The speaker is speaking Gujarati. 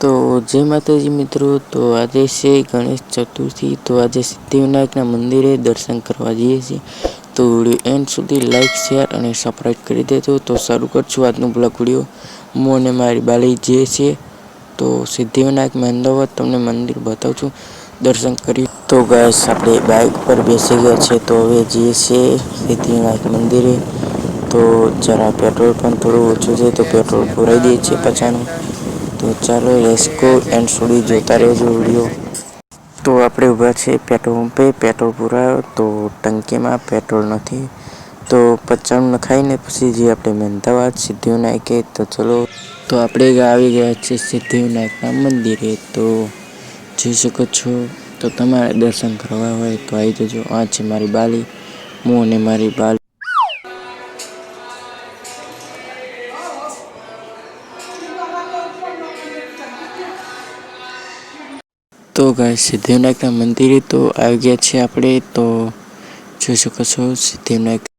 તો જય માતાજી મિત્રો, તો આજે છે ગણેશ ચતુર્થી. તો આજે સિદ્ધિવિનાયકના મંદિરે દર્શન કરવા જઈએ છીએ. તો વીડિયો એન્ડ સુધી લાઈક, શેર અને સબસ્ક્રાઈબ કરી દેજો. તો શરૂ કરશું આજનું બ્લોક વીડિયો. હું અને મારી બાલી જે છે, તો સિદ્ધિવિનાયક મહેન્દાવાદ તમને મંદિર બતાવું છું દર્શન કરી. તો ગાય આપણે બાઇક પર બેસી ગયા છે. તો હવે જઈએ છીએ સિદ્ધિવિનાયક મંદિરે. તો જરા પેટ્રોલ પણ થોડું ઓછું છે, તો પેટ્રોલ પુરાઈ દઈએ છીએ પછાનું. તો ચાલો લેસ્કો એન્ડ સુધી જોતા રહેજો વીડિયો તો આપણે ઊભા છે પેટ્રોલ પંપે પેટ્રોલ પુરાયો, તો ટંકીમાં પેટ્રોલ નથી. તો પચાસનું નખાઈને પછી જે આપણે મહેમદાવાદ સિદ્ધિવિનાયકે તો ચલો. તો આપણે આવી ગયા છે સિદ્ધિવિનાયકના મંદિરે. તો જોઈ શકો છો, તો તમારે દર્શન કરવા હોય તો આવી જજો. આ છે મારી બાલી, હું અને મારી બાલી. તો ગાય સિદ્ધિવિનાયકના મંદિરે તો આવી ગયા છે આપણે તો જોઈ શકો છો સિદ્ધિવિનાયક